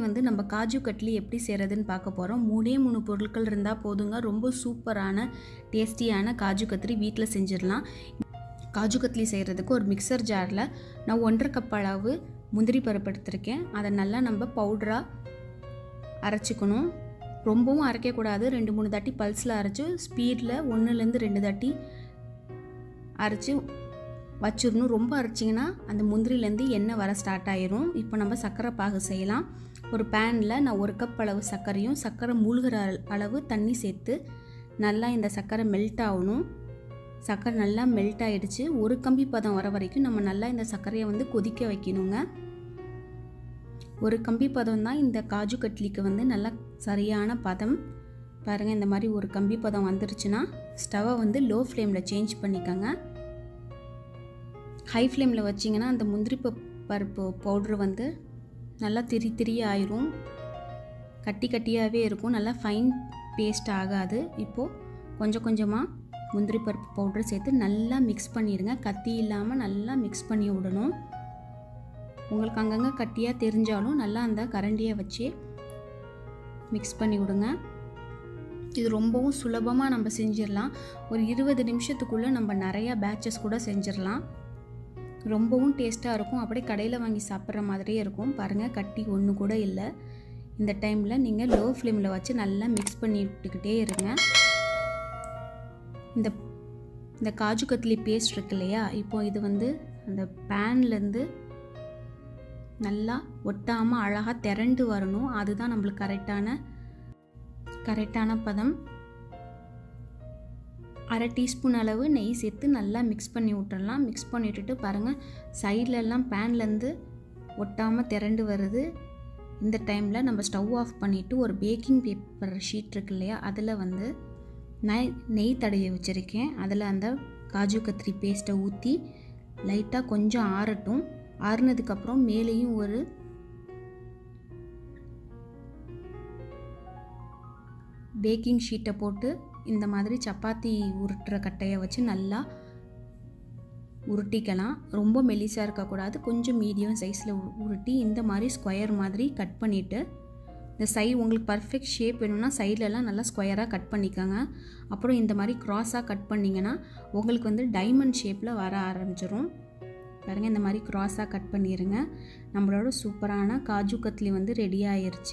வந்து நம்ம காஜு கட்லி எப்படி செய்கிறதுன்னு பார்க்க போகிறோம் மூணே மூணு பொருட்கள் இருந்தால் போதுங்க. ரொம்ப சூப்பரான டேஸ்டியான காஜு கத்திரி வீட்டில் செஞ்சிடலாம். காஜு கத்லி செய்கிறதுக்கு ஒரு மிக்சர் ஜாரில் நான் ஒன்றரை கப் அளவு முந்திரி பருப்பு எடுத்திருக்கேன். அதை நல்லா நம்ம பவுடராக அரைச்சிக்கணும். ரொம்பவும் அரைக்கக்கூடாது ரெண்டு மூணு தாட்டி பல்ஸில் அரைச்சி ஸ்பீடில் ஒன்றுலேருந்து ரெண்டு தாட்டி அரைச்சி வச்சிடணும். ரொம்ப அரைச்சிங்கன்னா அந்த முந்திரிலேருந்து எண்ணெய் வர ஸ்டார்ட் ஆயிரும். இப்போ நம்ம சர்க்கரை பாகு செய்யலாம். ஒரு பேனில் நான் ஒரு கப் அளவு சர்க்கரையும் சர்க்கரை மூழ்கிற அள- அளவு தண்ணி சேர்த்து நல்லா இந்த சர்க்கரை மெல்ட் ஆகணும். சர்க்கரை நல்லா மெல்ட் ஆகிடுச்சு ஒரு கம்பி பதம் வர வரைக்கும் நம்ம நல்லா இந்த சர்க்கரையை வந்து கொதிக்க வைக்கணுங்க. ஒரு கம்பி பதம் தான் இந்த காஜு கட்லிக்கு வந்து நல்லா சரியான பதம். பாருங்கள் இந்த மாதிரி ஒரு கம்பி பதம் வந்துருச்சுன்னா ஸ்டவ்வை வந்து லோ ஃப்ளேமில் சேஞ்ச் பண்ணிக்கோங்க. ஹை ஃப்ளேமில் வச்சிங்கன்னா அந்த முந்திரிப்பு பருப்பு பவுட்ரு வந்து நல்லா திரி திரி ஆயிரும். கட்டி கட்டியாகவே இருக்கும். நல்லா ஃபைன் பேஸ்ட் ஆகாது. இப்போது கொஞ்சம் கொஞ்சமாக முந்திரி பருப்பு பவுட்ரு சேர்த்து நல்லா மிக்ஸ் பண்ணிடுங்க. கத்தி இல்லாமல் நல்லா மிக்ஸ் பண்ணி விடணும். உங்களுக்கு அங்கங்கே கட்டியாக தெரிஞ்சாலும் நல்லா அந்த கரண்டியை வச்சு மிக்ஸ் பண்ணி விடுங்க. இது ரொம்பவும் சுலபமாக நம்ம செஞ்சிடலாம். ஒரு இருபது நிமிஷத்துக்குள்ளே நம்ம நிறையா பேட்சஸ் கூட செஞ்சிடலாம். ரொம்பவும் டேஸ்ட்டாக இருக்கும். அப்படியே கடையில் வாங்கி சாப்பிட்ற மாதிரியே இருக்கும். பாருங்கள் கட்டி ஒன்று கூட இல்லை. இந்த டைமில் நீங்கள் லோ ஃப்ளேமில் வச்சு நல்லா மிக்ஸ் பண்ணி விட்டுக்கிட்டே இருங்க. இந்த இந்த காஜு கத்லி பேஸ்ட் இருக்கு இல்லையா? இப்போ இது வந்து அந்த பேன்லேருந்து நல்லா ஒட்டாமல் அழகாக திரண்டு வரணும். அதுதான் நம்மளுக்கு கரெக்டான கரெக்டான பதம். அரை டீஸ்பூன் அளவு நெய் சேர்த்து நல்லா மிக்ஸ் பண்ணி விட்டுறலாம். மிக்ஸ் பண்ணி விட்டுட்டு பாருங்கள் சைட்லெல்லாம் பேன்லேருந்து ஒட்டாமல் திரண்டு வருது. இந்த டைமில் நம்ம ஸ்டவ் ஆஃப் பண்ணிவிட்டு ஒரு பேக்கிங் பேப்பர் ஷீட் இருக்கு இல்லையா அதில் வந்து நெய் நெய் தடைய வச்சுருக்கேன். அதில் அந்த காஜு கத்திரி பேஸ்ட்டை ஊற்றி லைட்டாக கொஞ்சம் ஆறட்டும். ஆறுனதுக்கப்புறம் மேலேயும் ஒரு பேக்கிங் ஷீட்டை போட்டு இந்த மாதிரி சப்பாத்தி உருட்டுற கட்டையை வச்சு நல்லா உருட்டிக்கலாம். ரொம்ப மெலிசாக இருக்கக்கூடாது. கொஞ்சம் மீடியம் சைஸில் உருட்டி இந்த மாதிரி ஸ்கொயர் மாதிரி கட் பண்ணிவிட்டு இந்த சை உங்களுக்கு பர்ஃபெக்ட் ஷேப் வேணும்னா சைட்லலாம் நல்லா ஸ்கொயராக கட் பண்ணிக்கோங்க. அப்புறம் இந்த மாதிரி க்ராஸாக கட் பண்ணிங்கன்னா உங்களுக்கு வந்து டைமண்ட் ஷேப்பில் வர ஆரம்பிச்சிடும் பாருங்கள் இந்த மாதிரி க்ராஸாக கட் பண்ணிடுங்க நம்மளோட சூப்பரான காஜு கத்லி வந்து ரெடி ஆயிடுச்சு